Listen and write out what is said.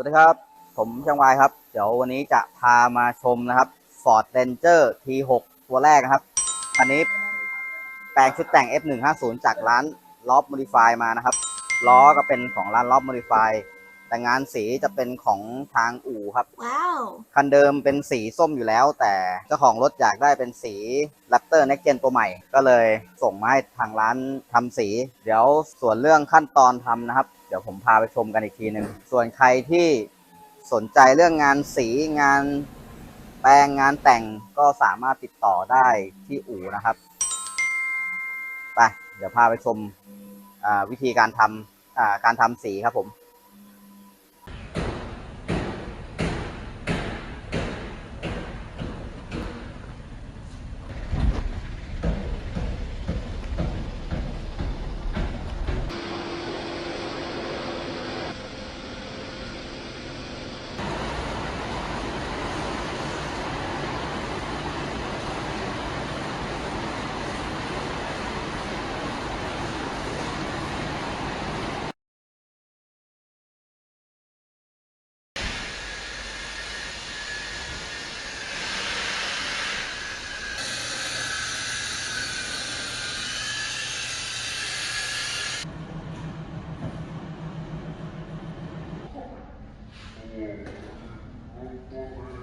วัสดีครับ ผมช่างวายครับ เดี๋ยววันนี้จะพามาชมนะครับ Ford Ranger T6 ตัวแรกนะครับอันนี้แปลงชุดแต่ง F150 จากร้าน l o f Modify มานะครับ ล้อก็เป็นของร้าน l o f Modify แต่งานสีจะเป็นของทางอู่ครับ Wow. คันเดิมเป็นสีส้มอยู่แล้ว แต่เจ้าของรถอยากได้เป็นสี Raptor Next Gen ตัวใหม่ ก็เลยส่งมาให้ทางร้านทำสี เดี๋ยวส่วนเรื่องขั้นตอนทำนะครับ เดี๋ยวผมพาไปชมกันอีกทีหนึ่งส่วนใครที่สนใจเรื่องงานสีงานแปลงงานแต่งก็สามารถติดต่อได้ที่อู่นะครับไปเดี๋ยวพาไปชมอ่าวิธีการทำอ่าการทำสีครับผม Thank you.